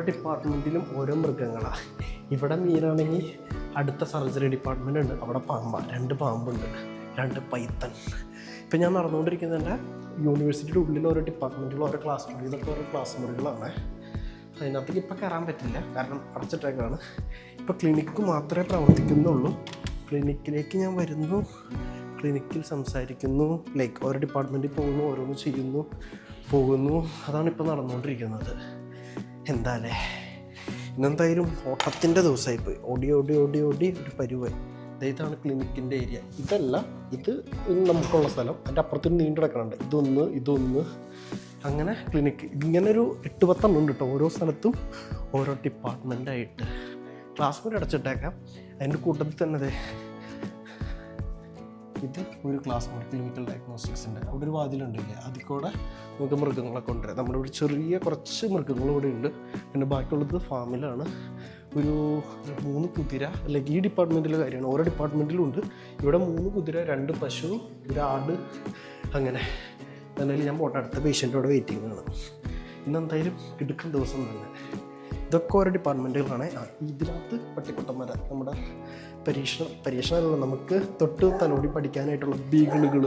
ഡിപ്പാർട്ട്മെന്റിലും ഓരോ മൃഗങ്ങളാണ് ഇവിടെ മീനാണെങ്കിൽ അടുത്ത സർജറി ഡിപ്പാർട്ട്മെന്റ് ഉണ്ട്. അവിടെ പാമ്പ. രണ്ട് പാമ്പുണ്ട്. രണ്ട് പൈത്തൺ. ഇപ്പം ഞാൻ നടന്നുകൊണ്ടിരിക്കുന്നതിന്റെ യൂണിവേഴ്സിറ്റിയുടെ ഉള്ളിൽ ഓരോ ഡിപ്പാർട്ട്മെന്റിൽ ഓരോ ക്ലാസ് മുറി ഇതൊക്കെ ഓരോ ക്ലാസ് മുറികളാണ്. അതിനകത്തേക്ക് ഇപ്പം കയറാൻ പറ്റില്ല. കാരണം അടച്ചിട്ടേക്കാണ് ഇപ്പോൾ ക്ലിനിക്ക് മാത്രമേ പ്രവർത്തിക്കുന്നുള്ളൂ. ക്ലിനിക്കിലേക്ക് ഞാൻ വരുന്നു. ക്ലിനിക്കിൽ സംസാരിക്കുന്നു. ലൈക്ക് ഓരോ ഡിപ്പാർട്ട്മെന്റിൽ പോകുന്നു ഓരോന്ന് ചെയ്യുന്നു പോകുന്നു. അതാണ് ഇപ്പോൾ നടന്നുകൊണ്ടിരിക്കുന്നത്. എന്താല്ലേ ഇന്നെന്തായാലും ഓട്ടത്തിന്റെ ദിവസമായി പോയി ഓടി ഓടി ഓടി ഓടി ഒരു പരുവായി. ഇതാണ് ക്ലിനിക്കിന്റെ ഏരിയ. ഇതല്ല ഇത് നമുക്കുള്ള സ്ഥലം. അതിന്റെ അപ്പുറത്തിന് നീണ്ടു കിടക്കുന്നുണ്ട് ഇതൊന്ന് ഇതൊന്ന്. അങ്ങനെ ക്ലിനിക്ക്. ഇങ്ങനെ ഒരു എട്ട് പത്തെണ്ണം ഉണ്ട് കേട്ടോ. ഓരോ സ്ഥലത്തും ഓരോ ഡിപ്പാർട്ട്മെന്റായിട്ട് ക്ലാസ് മുറി അടച്ചിട്ടേക്കാം. അതിന്റെ കൂട്ടത്തിൽ തന്നെ ദേ ഇത് ഒരു ക്ലാസ് മുറി ക്ലിനിക്കൽ ഡയഗ്നോസ്റ്റിക്സിന്റെ അവിടെ ഒരു വാതിലുണ്ടല്ലേ? അതിൽ കൂടെ നമുക്ക് മൃഗങ്ങളെ കൊണ്ടുവരാം. നമ്മുടെ ഇവിടെ ചെറിയ കുറച്ച് മൃഗങ്ങൾ ഇവിടെ ഉണ്ട്. പിന്നെ ബാക്കിയുള്ളത് ഫാമിലാണ്. ഒരു മൂന്ന് കുതിര അല്ലെങ്കിൽ ഈ ഡിപ്പാർട്ട്മെന്റിലെ കാര്യമാണ്. ഓരോ ഡിപ്പാർട്ട്മെന്റിലും ഉണ്ട്. ഇവിടെ മൂന്ന് കുതിര രണ്ട് പശു ഒരു ആട് അങ്ങനെ. എന്തായാലും ഞാൻ പോട്ടെ. അടുത്ത പേഷ്യന്റോടെ വെയിറ്റിംഗ് ആണ്. ഇന്നെന്തായാലും കിടക്കുന്ന ദിവസം തന്നെ. ഇതൊക്കെ ഓരോ ഡിപ്പാർട്ട്മെന്റുകളാണ് ഇതിനകത്ത് പട്ടിക്കുട്ടന്മാര നമ്മുടെ പരീക്ഷണം പരീക്ഷണമല്ല നമുക്ക് തൊട്ട് തലോടി പഠിക്കാനായിട്ടുള്ള ബീഗിളുകൾ